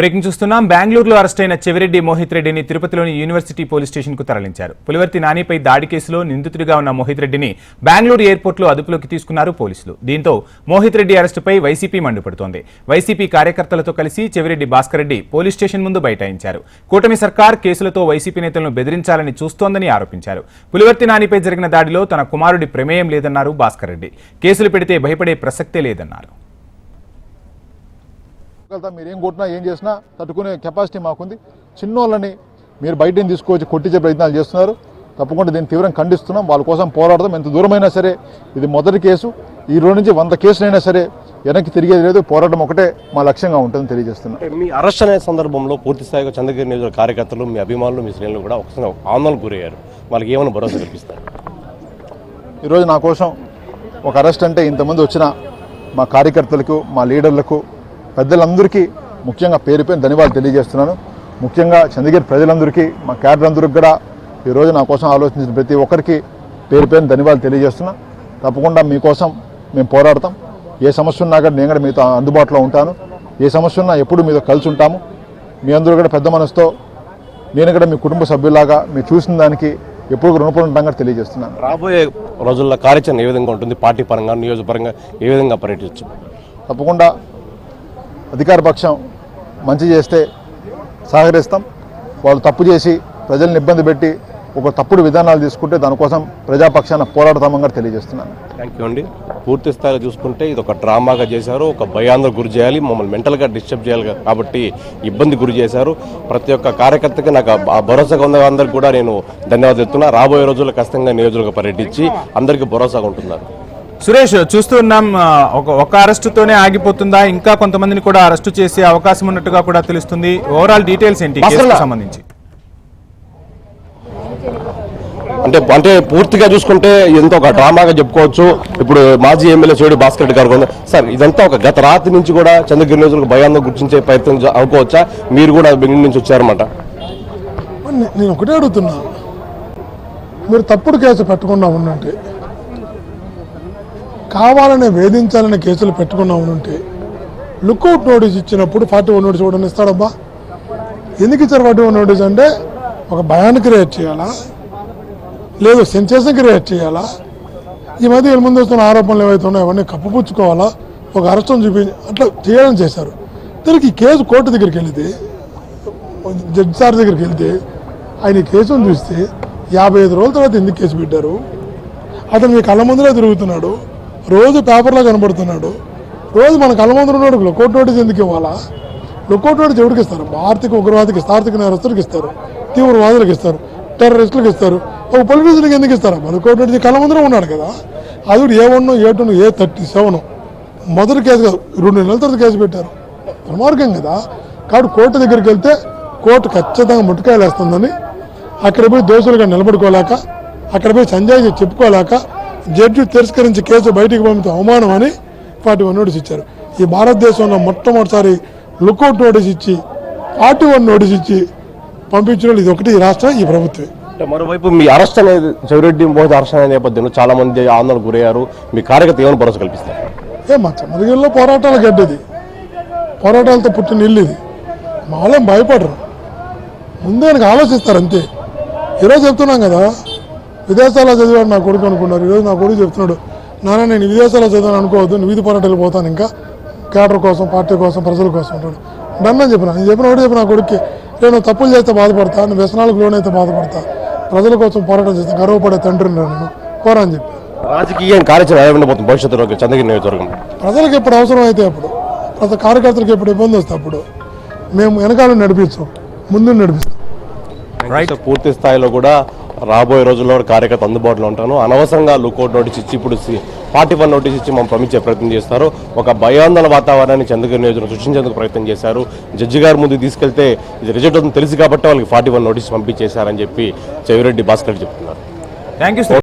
Breaking చూస్తున్నాం. బెంగళూరులో arrest అయిన చెవిరెడ్డి మోహిత్ రెడ్డిని తిరుపతిలోని యూనివర్సిటీ పోలీస్ స్టేషన్కు తరలించారు. పులివర్తి నానిపై దాడి కేసులో నిందితుడిగా ఉన్న మోహిత్ రెడ్డిని బెంగళూరు ఎయిర్పోర్ట్లో అదుపులోకి తీసుకున్నారు పోలీసులు. దీంతో మోహిత్ రెడ్డి అరెస్టుపై వైసీపీ మండిపడుతోంది. వైసీపీ కార్యకర్తలతో కలిసి చెవిరెడ్డి భాస్కర్ రెడ్డి పోలీస్ స్టేషన్ ముందు బైఠాయించారు. కూటమి సర్కార్ కేసులతో వైసీపీ నేతలను బెదిరించాలని చూస్తోందని ఆరోపించారు. పులివర్తి నానిపై జరిగిన దాడిలో తన కుమారుడి ప్రమేయం లేదన్నారు భాస్కర్ రెడ్డి. కేసులు పెడితే భయపడే ప్రసక్తే లేదన్నారు. వెళ్తాం మీరు ఏం కొట్టినా ఏం చేసినా తట్టుకునే కెపాసిటీ మాకుంది. చిన్నోళ్ళని మీరు బయటని తీసుకొచ్చి కొట్టించే ప్రయత్నాలు చేస్తున్నారు. తప్పకుండా దీన్ని తీవ్రంగా ఖండిస్తున్నాం. వాళ్ళ కోసం పోరాడదాం. ఎంత దూరమైనా సరే ఇది మొదటి కేసు. ఈ రోజు నుంచి వంద కేసులైనా సరే వెనక్కి తిరిగేది లేదు. పోరాటం ఒకటే మా లక్ష్యంగా ఉంటుందని తెలియజేస్తున్నాం. మీ అరెస్ట్ అనే సందర్భంలో పూర్తి స్థాయిగా చంద్రగిరి నియోజక కార్యకర్తలు మీ అభిమానులు మీ శ్రేణులు కూడా ఒకసారి ఆందోళనకు గురయ్యారు. వాళ్ళకి ఏమైనా భరోసా కల్పిస్తారు? ఈరోజు నా కోసం ఒక అరెస్ట్ అంటే ఇంతమంది వచ్చిన మా కార్యకర్తలకు మా లీడర్లకు పెద్దలందరికీ ముఖ్యంగా పేరు పేరు ధన్యవాదాలు తెలియజేస్తున్నాను. ముఖ్యంగా చంద్రగిరి ప్రజలందరికీ మా క్యాడర్ అందరికి కూడా ఈరోజు నా కోసం ఆలోచించిన ప్రతి ఒక్కరికి పేరు పేరు ధన్యవాదాలు తెలియజేస్తున్నా. తప్పకుండా మీకోసం మేము పోరాడతాం. ఏ సమస్య ఉన్నా కూడా నేను కూడా మీతో అందుబాటులో ఉంటాను. ఏ సమస్య ఉన్నా ఎప్పుడు మీతో కలిసి ఉంటాము. మీ అందరూ కూడా పెద్ద మనసుతో నేను కూడా మీ కుటుంబ సభ్యులాగా మీరు చూసిన దానికి ఎప్పుడు రుణపడి ఉంటాం తెలియజేస్తున్నాను. రాబోయే రోజుల్లో కార్యాచరణ ఏ విధంగా ఉంటుంది? పార్టీ పరంగా నియోజకపరంగా ఏ విధంగా పర్యటించు? తప్పకుండా అధికార పక్షం మంచి చేస్తే సహకరిస్తాం. వాళ్ళు తప్పు చేసి ప్రజల్ని ఇబ్బంది పెట్టి ఒక తప్పుడు విధానాలు తీసుకుంటే దానికోసం ప్రజాపక్షాన పోరాడతామని కూడా తెలియజేస్తున్నాను. థ్యాంక్ యూ అండి. పూర్తి స్థాయిలో చూసుకుంటే ఇది ఒక డ్రామాగా చేశారు. ఒక భయాందోళన గురి చేయాలి. మమ్మల్ని మెంటల్గా డిస్టర్బ్ చేయాలి కాబట్టి ఇబ్బంది గురి చేశారు. ప్రతి ఒక్క కార్యకర్తకి నాకు భరోసాగా ఉన్న అందరికి కూడా నేను ధన్యవాదాలు చెప్తున్నా. రాబోయే రోజుల్లో ఖచ్చితంగా నియోజకవర్గ పర్యటించి అందరికీ భరోసాగా ఉంటున్నారు. సురేష్ చూస్తున్నాం ఒక ఒక అరెస్టుతోనే ఆగిపోతుందా? ఇంకా కొంతమందిని కూడా అరెస్టు చేసే అవకాశం ఉన్నట్టుగా కూడా తెలుస్తుంది. ఓవరాల్ డీటెయిల్స్ ఏంటి? సంబంధించి. అంటే అంటే పూర్తిగా చూసుకుంటే ఎంత ఒక డ్రామాగా చెప్పుకోవచ్చు. ఇప్పుడు మాజీ ఎమ్మెల్యే చోడి భాస్కర్ రెడ్డి గారు సార్ ఇదంతా ఒక గత రాత్రి నుంచి కూడా చంద్రగిరి నియోజకవర్గ భయాందోళన గుర్తించే ప్రయత్నం అనుకోవచ్చా? మీరు కూడా బెంగళూరు నుంచి వచ్చారన్నమాట. నేను ఒకటే అడుగుతున్నా. మీరు తప్పుడు కేసు పెట్టకుండా ఉండంటే కావాలనే వేధించాలని కేసులు పెట్టకుండా ఉంటే లుక్అవుట్ నోటీస్ ఇచ్చినప్పుడు ఫార్టీ వన్ నోటీస్ కూడా ఇస్తాడబ్బా ఎందుకు ఇచ్చారు ఫార్టీ వన్ నోటీస్ అంటే ఒక భయాన్ని క్రియేట్ చేయాలా? లేదు సెన్సేషన్ క్రియేట్ చేయాలా? ఈ మధ్య వీళ్ళ ముందు వస్తున్న ఆరోపణలు ఏవైతే ఉన్నాయో అవన్నీ కప్పుపుచ్చుకోవాలా? ఒక అరెస్టం చూపి అట్లా చేయడం చేశారు. దీనికి కేసు కోర్టు దగ్గరికి వెళితే జడ్జి సార్ దగ్గరికి వెళ్తే ఆయన ఈ కేసును చూస్తే యాభై ఐదు రోజుల తర్వాత ఎందుకు కేసు పెట్టారు? అతను మీ కళ్ళ ముందులో తిరుగుతున్నాడు. రోజు పేపర్లో కనబడుతున్నాడు. రోజు మన కళ్ళ ఉన్నాడు. లుకౌట్ నోటీస్ ఎందుకు ఇవ్వాలా? లుకౌట్ నోటీస్ ఎవరికి ఇస్తారు. ఆర్థిక ఉగ్రవాదికి ఇస్తారు. ఆర్థిక నేరస్తులకు ఇస్తారు. తీవ్రవాదులకు ఇస్తారు. టెర్రరిస్టులకు ఇస్తారు. ఒక పొలిటీషియన్కి ఎందుకు ఇస్తారు? లుకౌట్ నోటీస్ కళ్ళ ఉన్నాడు కదా. అది A one A two A thirty seven. మొదటి కేసు కాదు. రెండు నెలల తర్వాత కేసు పెట్టారు. దుర్మార్గం కదా. కాబట్టి కోర్టు దగ్గరికి వెళ్తే కోర్టు ఖచ్చితంగా ముట్టుకాయలు వేస్తుందని అక్కడ పోయి దోషులుగా నిలబడుకోలేక అక్కడ పోయి సంజయ్ చెప్పుకోలేక జడ్జి తిరస్కరించి కేసు బయటికి పంపితే. అవమానం అని ఫార్టీ వన్ నోటీస్ ఇచ్చారు. ఈ భారతదేశంలో మొట్టమొదటిసారి లుకౌట్ నోటీస్ ఇచ్చి ఫార్టీ వన్ నోటీస్ ఇచ్చి పంపించిన ఇది ఒకటి ఈ రాష్ట్రం ఈ ప్రభుత్వమే. అంటే మరోవైపు మీ అరెస్ట్ అనేది చెవిరెడ్డి మోహిత్ అరెస్ట్ అనే నేపథ్యంలో చాలా మంది ఆందోళన గురయ్యారు. మీ కార్యకర్త ఏమైనా భరోసా కల్పిస్తారు? ఏ మా చంద్రగిరిలో పోరాటాల గడ్డది పోరాటాలతో పుట్టిన ఇల్లు ఇది. మా వాళ్ళేం భయపడరు. ముందే ఆలోచిస్తారు అంతే. ఈరోజు చెప్తున్నాం కదా విదేశాల్లో చదివాడు నా కొడుకు అనుకున్నారు. ఈరోజు నా కొడుకు చెప్తున్నాడు నాన్న నేను విదేశాల్లో చదివాను అనుకోవద్దు నేను వీధి పోరాటాలు పోతాను ఇంకా. క్యాడర్ కోసం పార్టీ కోసం ప్రజల కోసం అంటాడు. డన్ అని చెప్పిన? నేను చెప్పిన ఒకటి చెప్పిన నా కొడుక్కి నేను తప్పులు చేస్తే బాధపడతా నేను వ్యసనాలకు లోనైతే బాధపడతా. ప్రజల కోసం పోరాటం చేస్తే గర్వపడే తండ్రిని నేను కోరా అని చెప్పి రాజకీయం కార్యాచరణ ఉండబోతుంది భవిష్యత్తులో చంద్రగిరి నియోజకవర్గం ప్రజలకు ఎప్పుడు అవసరం అయితే అప్పుడు ప్రతి కార్యకర్తలకు ఎప్పుడు ఇబ్బంది వస్తే అప్పుడు మేము వెనకాల నడిపించాం ముందు నడిపిస్తాం. పూర్తి స్థాయిలో కూడా రాబోయే రోజుల్లో కార్యకర్త అందుబాటులో ఉంటాను. అనవసరంగా లుకౌట్ నోటీస్ ఇచ్చి ఇప్పుడు ఫార్టీ వన్ నోటీస్ ఇచ్చి మనం పంపించే ప్రయత్నం చేస్తారు. ఒక భయాందోళన వాతావరణాన్ని చంద్రగిరి నియోజకవర్గం సృష్టించేందుకు ప్రయత్నం చేశారు. జడ్జి గారి ముందు తీసుకెళ్తే ఇది రిజల్ట్ అవుతుంది తెలుసు కాబట్టి వాళ్ళకి ఫార్టీ వన్ నోటీస్ పంపించేశారని చెప్పి చెవిరెడ్డి భాస్కర్ చెప్తున్నారు. Thank you